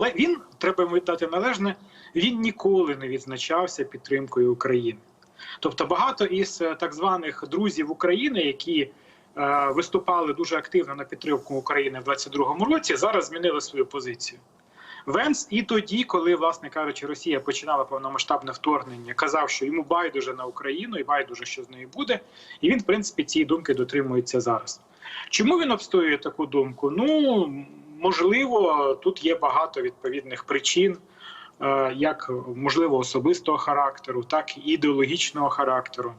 Але він треба віддати належне. Він ніколи не відзначався підтримкою України. Тобто, багато із е, так званих друзів України, які е, виступали дуже активно на підтримку України в 22-му році, зараз змінили свою позицію. Венс і тоді, коли, власне кажучи, Росія починала повномасштабне вторгнення, казав, що йому байдуже на Україну і байдуже, що з нею буде. І він, в принципі, цієї думки дотримується зараз. Чому він обстоює таку думку? Ну можливо, тут є багато відповідних причин, е, як можливо особистого характеру, так і ідеологічного характеру.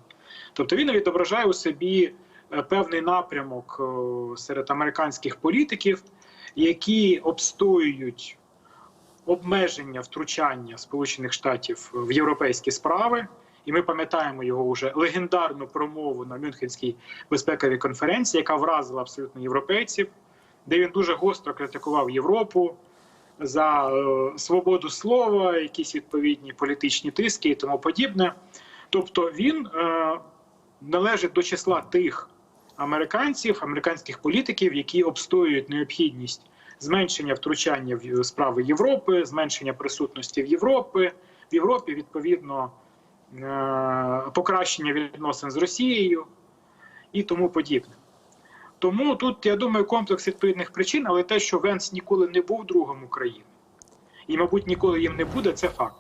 Тобто він відображає у собі е, певний напрямок е, серед американських політиків, які обстоюють обмеження втручання Сполучених Штатів в європейські справи. І ми пам'ятаємо його вже легендарну промову на Мюнхенській безпековій конференції, яка вразила абсолютно європейців, де він дуже гостро критикував Європу за е, свободу слова, якісь відповідні політичні тиски і тому подібне. Тобто він е, належить до числа тих американців, американських політиків, які обстоюють необхідність зменшення втручання в справи Європи, зменшення присутності в Європи, в Європі відповідно е, покращення відносин з Росією і тому подібне. Тому тут я думаю комплекс відповідних причин, але те, що Венс ніколи не був другом України, і, мабуть, ніколи їм не буде, це факт.